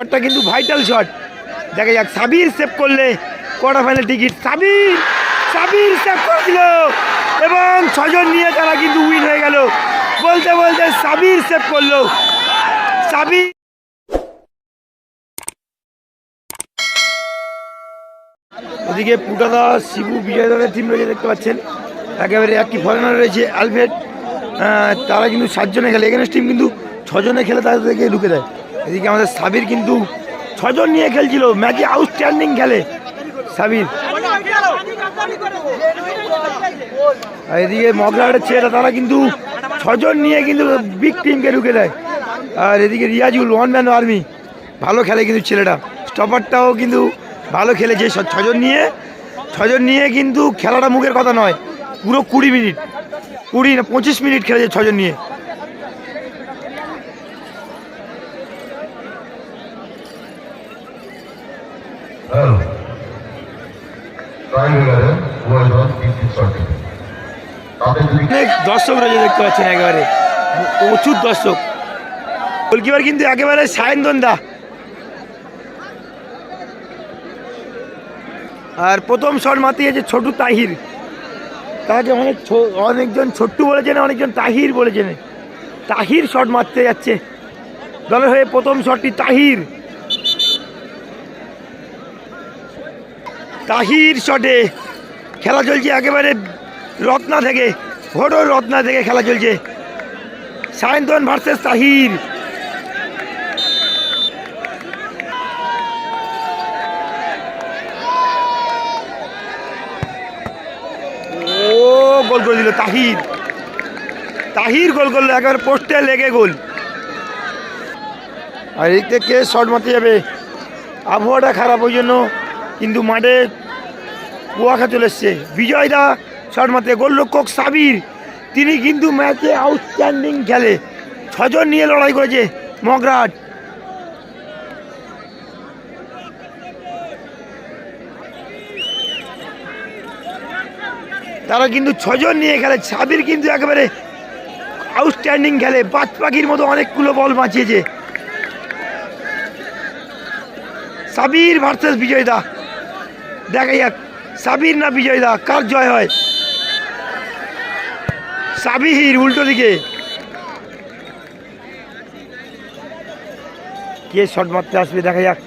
শটটা কিন্তু vital shot দেখা যাক সাবির সেভ করলে quarter final ticket Sabir Sabir save করে এবং ছজন নিয়ে তারা কিন্তু উইন হয়ে গেল। বলতে বলতে সাবির সেভ করল। সাবির ওদিকে পুটাদা শিবু বিজয়দাদের টিম রয়েছে দেখতে পাচ্ছেন। একেবারে একটি ফরেনার রয়েছে আহ, তারা কিন্তু সাতজনে খেলে। এখানে টিম কিন্তু ছজনে খেলে তাদেরকে ঢুকে দেয়। এদিকে আমাদের সাবির কিন্তু ছজন নিয়ে খেলছিল। ম্যাচে আউটস্ট্যান্ডিং খেলে সাবির। আর এদিকে মগরাহাটের ছেলেরা, তারা কিন্তু ছজন নিয়ে কিন্তু বিগ টিমকে ঢুকে দেয়। আর এদিকে রিয়াজুল ওয়ান ম্যান আর্মি ভালো খেলে কিন্তু ছেলেটা। স্টপারটাও কিন্তু ভালো খেলেছে ছজন নিয়ে। ছজন নিয়ে কিন্তু খেলাটা মুখের কথা নয়, পুরো কুড়ি মিনিট কুড়ি না পঁচিশ মিনিট খেলেছে ছজন নিয়ে। দেখতে পাচ্ছেন একেবারে। দর্শক। কিন্তু একেবারে আর প্রথম শট মাতিয়েছে ছোটু তাহির। তাকে অনেক অনেকজন ছোট্টু বলেছেন, অনেকজন তাহির বলেছেন। তাহির শট মারতে যাচ্ছে। দলের হয়ে প্রথম শটটি তাহির। তাহির শটে খেলা চলছে একেবারে রত্না থেকে ভোটর রত্না থেকে খেলা চলছে। সায়ন্তন ভার্সেস তাহির। গোল করে দিল তাহির। তাহির গোল করল, একেবারে পোস্টে লেগে গোল। আর এই থেকে শট মারতে যাবে। আবহাওয়াটা খারাপ ওই জন্য, কিন্তু মাঠে কুয়াখা চলে এসছে। বিজয়দা শট গোলরক্ষক সাবির। তিনি কিন্তু ম্যাচে আউটস্ট্যান্ডিং খেলে। ছজন নিয়ে লড়াই করেছে মগরাট তারা কিন্তু ছজন নিয়ে খেলে। সাবির কিন্তু একেবারে আউটস্ট্যান্ডিং খেলে। বাজ পাখির মতো অনেকগুলো বল বাঁচিয়েছে। সাবির ভার্সেস বিজয়দা। দেখা যাক। সাবির না বিজয় দা? কার জয় হয়? সাবির, উল্টো দিকে। কে শট মারতে আসবে? দেখা যাক।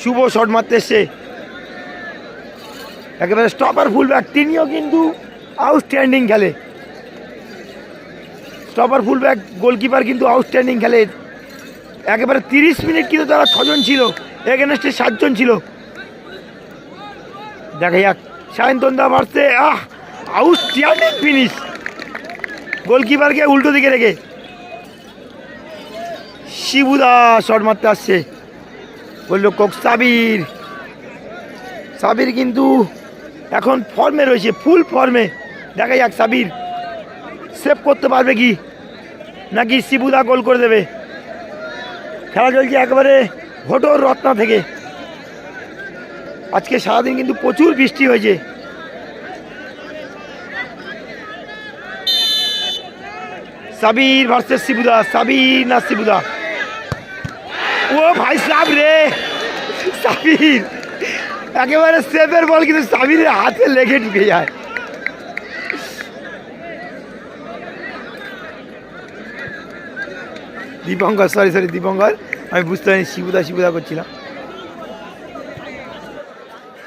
শুভ শট মারতে এসছে। একেবারে স্টপার ফুল ব্যাক তিনিও কিন্তু আউটস্ট্যান্ডিং খেলে। স্টপার ফুল ব্যাক গোলকিপার কিন্তু আউটস্ট্যান্ডিং খেলে। একেবারে তিরিশ মিনিট কিন্তু তারা ছজন ছিল। এগেনস্টে সাতজন ছিল। দেখা যাক, সায়ন্তন দা মারছে, আহ আউটস্ট্যান্ডিং ফিনিশ গোলকিপারকে উল্টো দিকে রেখে শিবুদা শট মারতে আসছে। বলল, কোক সাবির। সাবির কিন্তু এখন ফর্মে রয়েছে ফুল ফর্মে দেখা যাক, সাবির সেভ করতে পারবে কি? নাকি শিবুদা গোল করে দেবে? খেলা চলছে একেবারে ভোটর রত্না থেকে। আজকে সারাদিন কিন্তু প্রচুর বৃষ্টি হয়েছে। সাবির ভার্সেস শিবুদা, সাবির না শিবুদা? ও ভাই সাব রে, সাবির। একেবারে সেফের বল কিন্তু সাবিরের হাতে লেগে ঢুকে যায়। Dipankar sorry sorry Dipankar. আমি বুঝতে পারিনি, শিবুদা শিবুদা করছিলাম।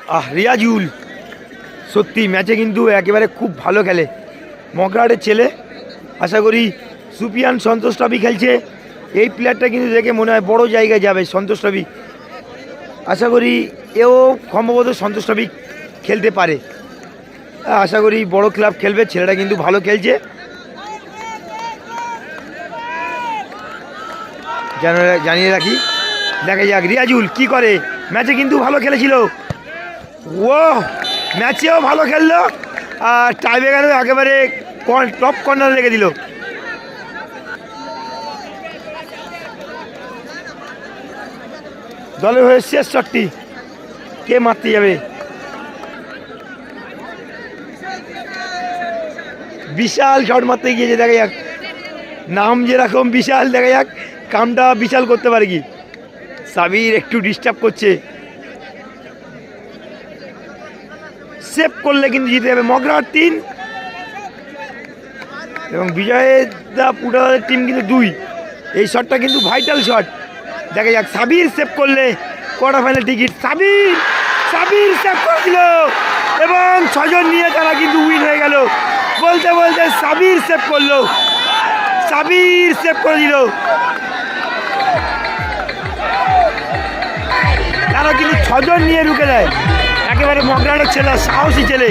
আহ, রিয়াজুল, সত্যি ম্যাচে কিন্তু একেবারে খুব ভালো খেলে। মগরাটের ছেলে, আশা করি সুপিয়ান সন্তোষ ট্রফি খেলছে। এই প্লেয়ারটা কিন্তু দেখে মনে হয় বড় জায়গায় যাবে সন্তোষ ট্রফি। আশা করি এও সম্ভবত সন্তোষ ট্রফি খেলতে পারে। আশা করি বড় ক্লাব খেলবে, ছেলেটা কিন্তু ভালো খেলছে। জানা- জানিয়ে রাখি। দেখা যাক, রিয়াজুল কি করে? ম্যাচে কিন্তু ভালো খেলেছিল। ও ম্যাচেও ভালো খেললো। আর টাইব্রেকারও একেবারে টপ কর্নার রেখে দিল। দলের হয়ে শেষ শটটি। কে মারতে যাবে? বিশাল শট মারতে গিয়েছে, দেখা যাক। নাম যেরকম বিশাল, দেখা যাক। কামটা বিশাল করতে পারে কি? সাবির একটু ডিস্টার্ব করছে। সেভ করলে কিন্তু জিতে যাবে মগরার তিন। এবং বিজয়ের দা পুটাদের টিম কিন্তু দুই। এই শটটা কিন্তু ভাইটাল শট দেখা যাক, সাবির সেভ করলে quarter final ticket Sabir Sabir save করে দিল এবং ছজন নিয়ে তারা কিন্তু উইন হয়ে গেল। বলতে বলতে সাবির সেভ করল। সাবির সেভ করে দিল তারা কিন্তু ছজন নিয়ে ঢুকে দেয় একেবারে মগরাটের ছেলে সাহসী ছেলে।